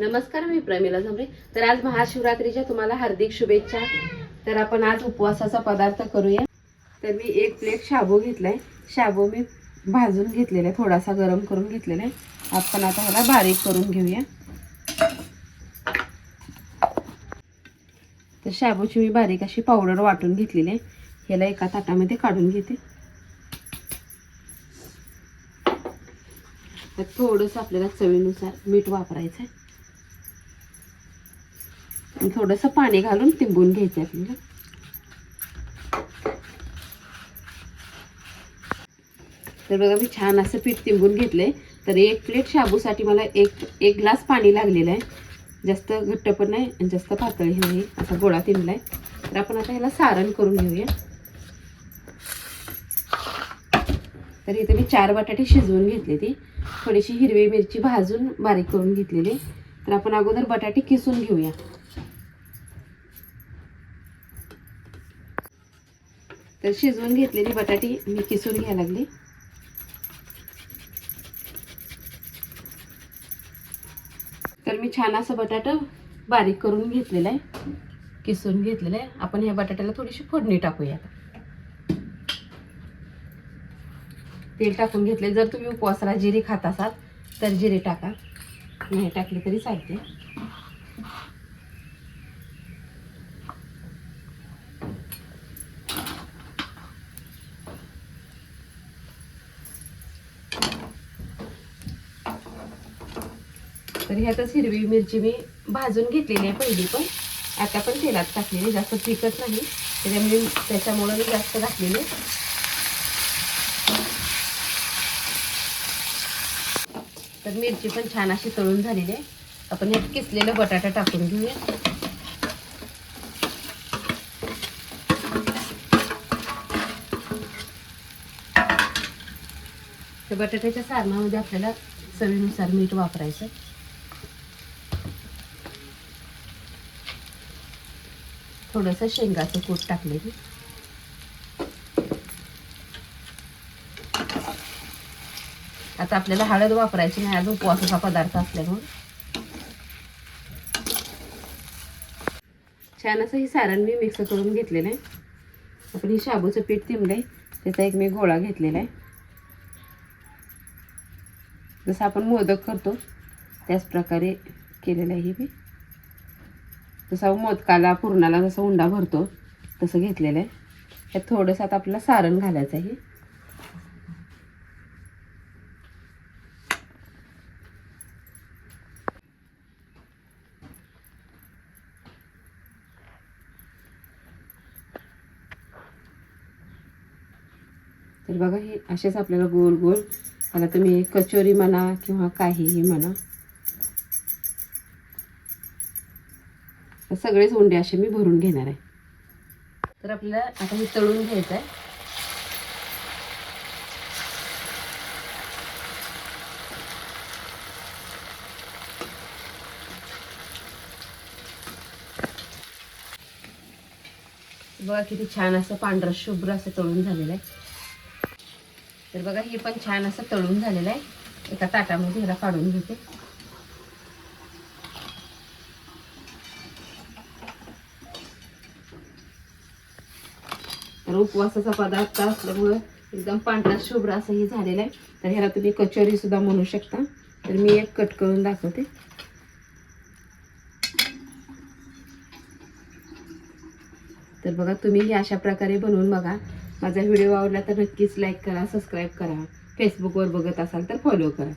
नमस्कार मी प्रमिला झमरे. तर आज महाशिवरात्रीच्या तुम्हाला हार्दिक शुभेच्छा. तर आपण आज उपवासाचा पदार्थ करूया. तर मी एक प्लेट शाबू घेतलाय. शाबू मी भाजून घेतलेला आहे थोडासा गरम करून घेतलेला. आहे आपण आता ह्याला बारीक करून घेऊया. तर शाबूची मी बारीक अशी पावडर वाटून घेतलेली आहे. ह्याला एका ताटामध्ये काढून घेते. तर थोडंसं आपल्याला चवीनुसार मीठ वापरायचं आहे थोडंसं पाणी घालून तिंबून घ्यायचं आहे म्हणजे. आपल्याला तर बघा मी छान असं पीठ तिंबून घेतलंय. तर एक प्लेट शाबूसाठी मला एक एक ग्लास पाणी लागलेलं आहे. जास्त घट्ट पण नाही आणि जास्त पातळी नाही. असा गोळा तिंबलाय. तर आपण आता ह्याला सारण करून घेऊया. तर इथे मी चार बटाटे शिजवून घेतले ती. थोडीशी हिरवी मिरची भाजून बारीक करून घेतलेली. तर आपण अगोदर बटाटे किसून घेऊया. तर शिजवून घेतलेली बटाटी मी किसून घ्यायला लागली. तर मी छान असं बटाटा बारीक करून घेतलेलं आहे. किसून घेतलेलं आहे. आपण ह्या बटाट्याला थोडीशी फोडणी टाकूया तेल टाकून घेतले. जर तुम्ही उपवासाला जिरे खात असाल तर जिरे टाका. नाही टाकले तरी चालते. तर ह्यातच हिरवी मिरची मी भाजून घेतलेली आहे पहिली पण. आता पण तेलात टाकलेली जास्त तिखट नाही. त्याच्यामुळे त्याच्यामुळं मी जास्त घातलेले तर मिरची पण छान अशी तळून झालेली आहे. आपण यात किसलेलं बटाटा टाकून घेऊया. तर बटाट्याच्या सारणामध्ये आपल्याला चवीनुसार मीठ वापरायचं थोडंसं शेंगाचं कूट टाकले मी. आता आपल्याला हळद वापरायची नाही आज उपवासाचा पदार्थ असल्यामुळे छान असं हे सारण मी मिक्स करून घेतलेलं आहे आपण हे शाबूचं पीठ तिंबलंय त्याचा एक मी गोळा घेतलेला आहे जसं आपण मोदक करतो त्याच प्रकारे केलेलं आहे मी. जसं मोदकाला पुरणाला जसं उंडा भरतो तसं घेतलेलं आहे. त्यात थोडंसं आता आपल्याला सारण घालायचं आहे. तर बघा हे असेच आपल्याला गोल गोल आता तुम्ही कचोरी म्हणा किंवा काहीही म्हणा सगळेच उंडे असे मी भरून घेणार आहे. तर आपल्याला आता हे तळून घ्यायचं आहे. बघा किती छान असं पांढरं शुभ्र असं तळून झालेलं आहे. तर बघा हे पण छान असं तळून झालेलं आहे. एका ताटामध्ये ह्याला काढून घेते. तर उपवासाचा पदार्थ असल्यामुळं एकदम पांढरा शुभ्र असं हे झालेलं आहे. तर ह्याला तुम्ही कचोरी सुद्धा म्हणू शकता. तर मी एक कट करून दाखवते. तर बघा तुम्ही हे अशा प्रकारे बनवून बघा. माझा व्हिडिओ आवडला तर नक्कीच लाईक करा सबस्क्राईब करा. फेसबुकवर बघत असाल तर फॉलो करा.